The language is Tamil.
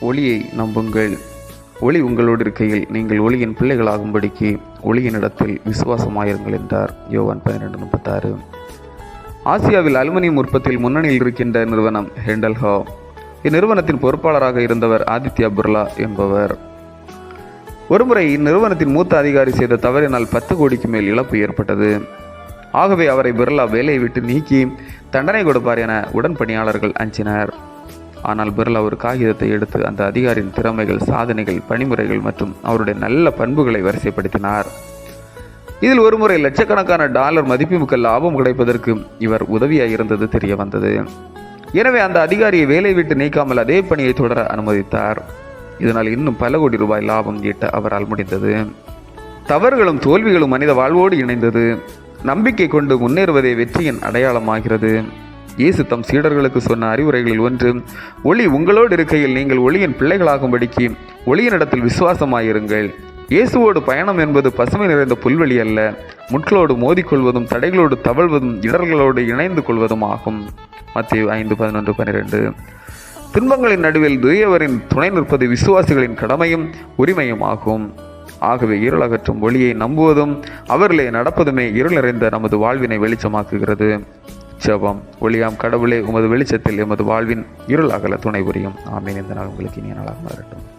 ஒளியை நம்புங்கள். ஒளி உங்களோடு இருக்கையில் நீங்கள் ஒளியின் பிள்ளைகளாகும்படிக்கு ஒளியினிடத்தில் விசுவாசமாயிருங்கள் என்றார் யோவான் பன்னிரெண்டு முப்பத்தாறு. ஆசியாவில் அலுமினியம் உற்பத்தியில் முன்னணியில் இருக்கின்ற நிறுவனம் ஹெண்டல்ஹா. இந்நிறுவனத்தின் பொறுப்பாளராக இருந்தவர் ஆதித்யா பிர்லா என்பவர். ஒருமுறை இந்நிறுவனத்தின் மூத்த அதிகாரி செய்த தவறினால் பத்து கோடிக்கு மேல் இழப்பு ஏற்பட்டது. ஆகவே அவரை பிர்லா வேலையை விட்டு நீக்கி தண்டனை கொடுப்பார் என உடன்பணியாளர்கள் அஞ்சினர். ஆனால் பிர்லா ஒரு காகிதத்தை எடுத்து அந்த அதிகாரியின் திறமைகள் சாதனைகள் பணிமுறைகள் மற்றும் அவருடைய நல்ல பண்புகளை வரிசைப்படுத்தினார். இதில் ஒருமுறை லட்சக்கணக்கான டாலர் மதிப்புமிக்க லாபம் கிடைப்பதற்கு இவர் உதவியாக இருந்தது தெரிய வந்தது. எனவே அந்த அதிகாரியை வேலை விட்டு நீக்காமல் அதே பணியை தொடர அனுமதித்தார். இதனால் இன்னும் பல கோடி ரூபாய் லாபம் ஈட்ட அவரால் முடிந்தது. தவறுகளும் தோல்விகளும் மனித வாழ்வோடு இணைந்தது. நம்பிக்கை கொண்டு முன்னேறுவதே வெற்றியின் அடையாளமாகிறது. இயேசு தம் சீடர்களுக்கு சொன்ன அறிவுரைகளில் ஒன்று ஒளி உங்களோடு இருக்கையில் நீங்கள் ஒளியின் பிள்ளைகளாகும்படிக்கு ஒளியினிடத்தில் விசுவாசமாயிருங்கள். இயேசுவோடு பயணம் என்பது பசுமை நிறைந்த புல்வெளி அல்ல. முட்களோடு மோதிக்கொள்வதும் தடைகளோடு தவழ்வதும் இடர்களோடு இணைந்து கொள்வதும் ஆகும். மத்திய ஐந்து பதினொன்று பன்னிரெண்டு துன்பங்களின் நடுவில் துயவரின் துணை நிற்பது விசுவாசிகளின் கடமையும் உரிமையும் ஆகும். ஆகவே இருள் அகற்றும் ஒளியை நம்புவதும் அவர்களே நடப்பதுமே இருள் நிறைந்த நமது வாழ்வினை வெளிச்சமாக்குகிறது. ஜபம் ஒளியாம் கடவுளே உமது வெளிச்சத்தில் எமது வாழ்வின் இருள் அகல துணை புரியும். ஆமீன். இந்த நாள் உங்களுக்கு இனிய நாளாக மாறட்டும்.